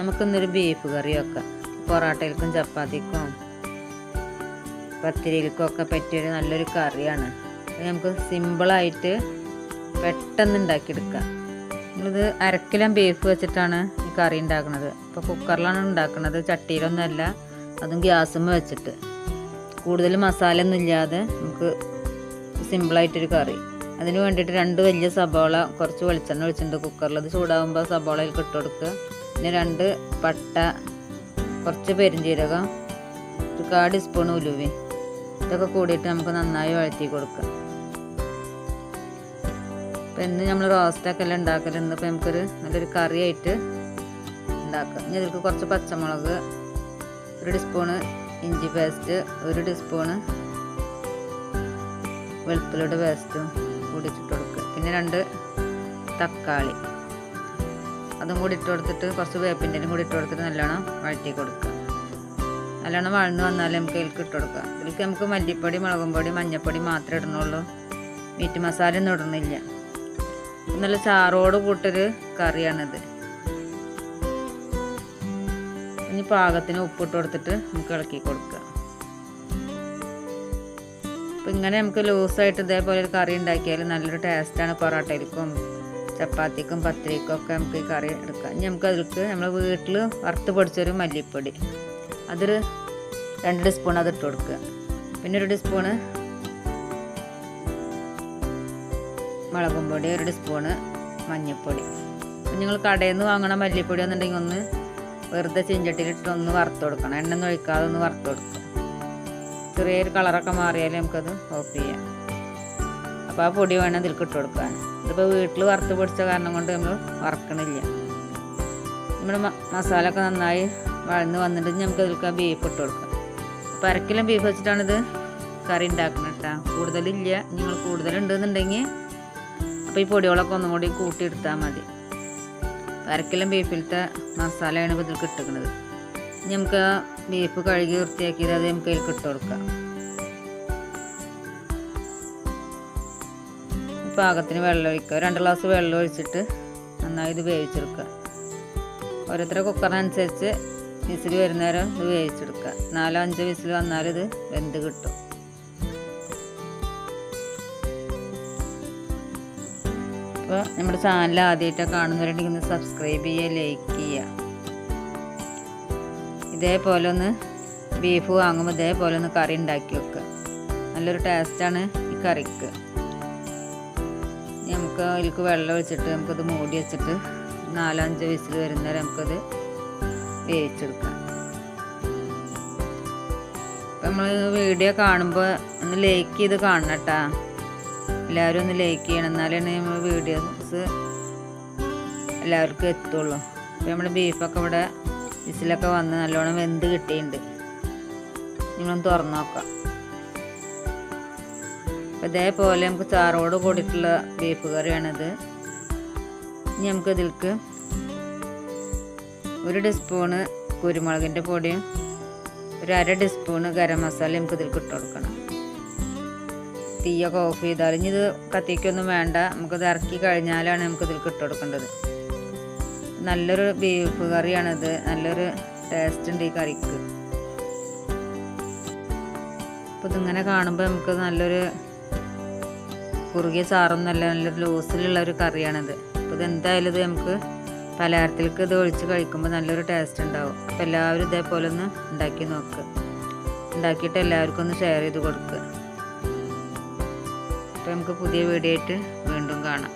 നമുക്കിന്നൊരു ബീഫ് കറി വെക്കാം. പൊറോട്ടയിൽക്കും ചപ്പാത്തിക്കും പത്തിരിയിൽക്കും ഒക്കെ പറ്റിയൊരു നല്ലൊരു കറിയാണ്. നമുക്ക് സിമ്പിളായിട്ട് പെട്ടെന്ന് ഉണ്ടാക്കിയെടുക്കാം. നമ്മളിത് അരക്കിലം ബീഫ് വെച്ചിട്ടാണ് ഈ കറി ഉണ്ടാക്കുന്നത് ഇപ്പോൾ കുക്കറിലാണ് ഉണ്ടാക്കുന്നത് ചട്ടിയിലൊന്നുമല്ല അതും ഗ്യാസും വെച്ചിട്ട്. കൂടുതൽ മസാല ഒന്നും ഇല്ലാതെ നമുക്ക് സിമ്പിളായിട്ടൊരു കറി. അതിന് വേണ്ടിയിട്ട് രണ്ട് വലിയ സബോള കുറച്ച് വെളിച്ചെണ്ണ ഒഴിച്ചിട്ടുണ്ട് കുക്കറിൽ. അത് ചൂടാകുമ്പോൾ സബോളയിൽ ഇട്ട് കൊടുക്കുക. പിന്നെ രണ്ട് പട്ട കുറച്ച് പെരിഞ്ചീരകം ഒരു കാ ടീസ്പൂൺ ഉലുവി. ഇതൊക്കെ കൂടിയിട്ട് നമുക്ക് നന്നായി വഴറ്റി കൊടുക്കാം. അപ്പം ഇന്ന് നമ്മൾ റോസ്റ്റൊക്കെ എല്ലാം ഉണ്ടാക്കലുണ്ട് ഇപ്പം നമുക്കൊരു നല്ലൊരു കറിയായിട്ട് ഉണ്ടാക്കാം. ഇനി അതിൽക്ക് കുറച്ച് പച്ചമുളക് ഒരു ടീസ്പൂണ് ഇഞ്ചി പേസ്റ്റ് ഒരു ടീസ്പൂണ് വെളുത്തുള്ളിയുടെ പേസ്റ്റും കൂടി കൊടുക്കുക. പിന്നെ രണ്ട് തക്കാളി. അതും കൂടി ഇട്ട് കൊടുത്തിട്ട് കുറച്ച് വേപ്പിന്റെയും കൂടി ഇട്ട് കൊടുത്തിട്ട് നല്ലോണം വഴറ്റി കൊടുക്കുക. നല്ലോണം വഴന്ന് വന്നാൽ നമുക്ക് ഇതിൽക്ക് ഇട്ട് കൊടുക്കാം ഇതിലേക്ക് നമുക്ക് മല്ലിപ്പൊടി മുളകും പൊടി മഞ്ഞൾപ്പൊടി മാത്രമേ ഇടുന്നുള്ളൂ. മീറ്റ് മസാല ഒന്നും ഇടുന്നില്ല. നല്ല ചാറോട് കൂട്ടൊരു കറിയാണിത്. ഇനി പാകത്തിന് ഉപ്പിട്ട് കൊടുത്തിട്ട് നമുക്ക് ഇളക്കി കൊടുക്കുക. അപ്പം ഇങ്ങനെ നമുക്ക് ലൂസായിട്ട് ഇതേപോലെ ഒരു കറി ഉണ്ടാക്കിയാൽ നല്ലൊരു ടേസ്റ്റാണ് പൊറോട്ടയിലേക്കും ചപ്പാത്തിക്കും പത്തിരിക്കും ഒക്കെ നമുക്ക് ഈ കറി എടുക്കാം. ഇനി നമുക്ക് അതിലേക്ക് നമ്മൾ വീട്ടിൽ വറുത്ത് പൊടിച്ചൊരു മല്ലിപ്പൊടി. അതൊരു രണ്ട് ടീസ്പൂൺ അത് ഇട്ട് കൊടുക്കുക. പിന്നെ ഒരു ടീസ്പൂണ് മുളകും പൊടി ഒരു ടീസ്പൂണ് മഞ്ഞൾപ്പൊടി നിങ്ങൾ കടയിൽ നിന്ന് വാങ്ങണ മല്ലിപ്പൊടി എന്നുണ്ടെങ്കിൽ ഒന്ന് വെറുതെ ചീഞ്ചട്ടിയിലിട്ട് ഒന്ന് വറുത്ത് കൊടുക്കണം. എണ്ണ ഒഴിക്കാതെ ഒന്ന് വറുത്ത് കൊടുക്കുക. ചെറിയൊരു കളറൊക്കെ മാറിയാലേ നമുക്കത് ഓഫ് ചെയ്യാം. അപ്പോൾ ആ പൊടി വേണം ഇതിൽ ഇട്ട് കൊടുക്കാൻ. ഇതിപ്പോൾ വീട്ടിൽ വറുത്ത് പൊടിച്ച കാരണം കൊണ്ട് നമ്മൾ വറക്കണില്ല. നമ്മുടെ മസാല ഒക്കെ നന്നായി വഴന്ന് വന്നിട്ട് നമുക്ക് അതിൽക്ക് ആ ബീഫ് ഇട്ട് കൊടുക്കാം. അപ്പോൾ അരക്കിലും ബീഫ് വെച്ചിട്ടാണിത് കറി ഉണ്ടാക്കുന്നത് കേട്ടോ കൂടുതലില്ല. നിങ്ങൾ കൂടുതലുണ്ടെന്നുണ്ടെങ്കിൽ അപ്പോൾ ഈ പൊടികളൊക്കെ ഒന്നും കൂടി കൂട്ടിയെടുത്താൽ മതി. അരക്കിലും ബീഫിലത്തെ മസാലയാണ് ഇതിൽ കിട്ടുന്നത് നമുക്ക് ബീഫ് കഴുകി വൃത്തിയാക്കിയത് അത് നമുക്ക് അതിൽ ഇട്ട് കൊടുക്കാം. പാകത്തിന് വെള്ളം ഒഴിക്കുക. രണ്ട് ഗ്ലാസ് വെള്ളം ഒഴിച്ചിട്ട് നന്നായി ഇത് വേവിച്ചെടുക്കുക. ഓരോരുത്തരുടെ കുക്കറിനനുസരിച്ച് വിസിൽ വരുന്നേരം ഇത് വേവിച്ചെടുക്കുക. നാലോ അഞ്ചോ വിസിൽ വന്നാലിത് വെന്ത് കിട്ടും. അപ്പോൾ നമ്മുടെ ചാനൽ ആദ്യമായിട്ടൊക്കെ കാണുന്നവരുണ്ടെങ്കിൽ ഒന്ന് സബ്സ്ക്രൈബ് ചെയ്യുക ലൈക്ക് ചെയ്യുക. ഇതേപോലെ ഒന്ന് ബീഫ് വാങ്ങുമ്പോൾ ഇതേപോലെ ഒന്ന് കറി ഉണ്ടാക്കി വെക്കുക. നല്ലൊരു ടേസ്റ്റാണ് ഈ കറിക്ക്. നമുക്ക് അതിലേക്ക് വെള്ളം ഒഴിച്ചിട്ട് നമുക്കത് മൂടി വെച്ചിട്ട് നാലഞ്ച് വിസിൽ വരുന്നേരം നമുക്കത് വേവിച്ചെടുക്കാം. അപ്പം നമ്മൾ വീഡിയോ കാണുമ്പോൾ ഒന്ന് ലൈക്ക് ചെയ്ത് കാണണം കേട്ടാ. എല്ലാവരും ഒന്ന് ലൈക്ക് ചെയ്യണം. എന്നാലാണ് നമ്മൾ വീഡിയോസ് എല്ലാവർക്കും എത്തുള്ളൂ. അപ്പോൾ നമ്മുടെ ബീഫൊക്കെ ഇവിടെ വിസിലൊക്കെ വന്ന് നല്ലോണം വെന്ത് കിട്ടിയിട്ടുണ്ട്. നിങ്ങളൊന്ന് തുറന്നു നോക്കാം. ഇതേപോലെ നമുക്ക് ചാറോട് കൂടിയിട്ടുള്ള ബീഫ് കറിയാണിത്. ഇനി നമുക്ക് ഇതിലേക്ക് ഒരു ടീസ്പൂണ് കുരുമുളകിന്റെ പൊടിയും ഒരു അര ടീസ്പൂണ് ഗരം മസാല നമുക്ക് ഇതിൽ ഇട്ട് കൊടുക്കണം. തീയൊക്കെ ഓഫ് ചെയ്താൽ ഇനി ഇത് കത്തിക്കൊന്നും വേണ്ട. നമുക്കിത് ഇറക്കി കഴിഞ്ഞാലാണ് നമുക്ക് ഇതിൽ ഇട്ട് കൊടുക്കേണ്ടത്. നല്ലൊരു ബീഫ് കറിയാണിത്. നല്ലൊരു ടേസ്റ്റ് ഉണ്ട് ഈ കറിക്ക്. അപ്പോൾ ഇതിങ്ങനെ കാണുമ്പോൾ നമുക്ക് നല്ലൊരു കുറുകിയ ചാറൊന്നുമല്ല നല്ല ലൂസിലുള്ള ഒരു കറിയാണിത്. അപ്പോൾ ഇത് എന്തായാലും ഇത് നമുക്ക് പലഹാരത്തിലേക്ക് ഇത് ഒഴിച്ച് കഴിക്കുമ്പോൾ നല്ലൊരു ടേസ്റ്റ് ഉണ്ടാവും. അപ്പോൾ എല്ലാവരും ഇതേപോലെ ഒന്ന് ഉണ്ടാക്കി നോക്കുക ഉണ്ടാക്കിയിട്ട് എല്ലാവർക്കും ഒന്ന് ഷെയർ ചെയ്ത് കൊടുക്കുക അപ്പോൾ നമുക്ക് പുതിയ വീഡിയോ ആയിട്ട് വീണ്ടും കാണാം.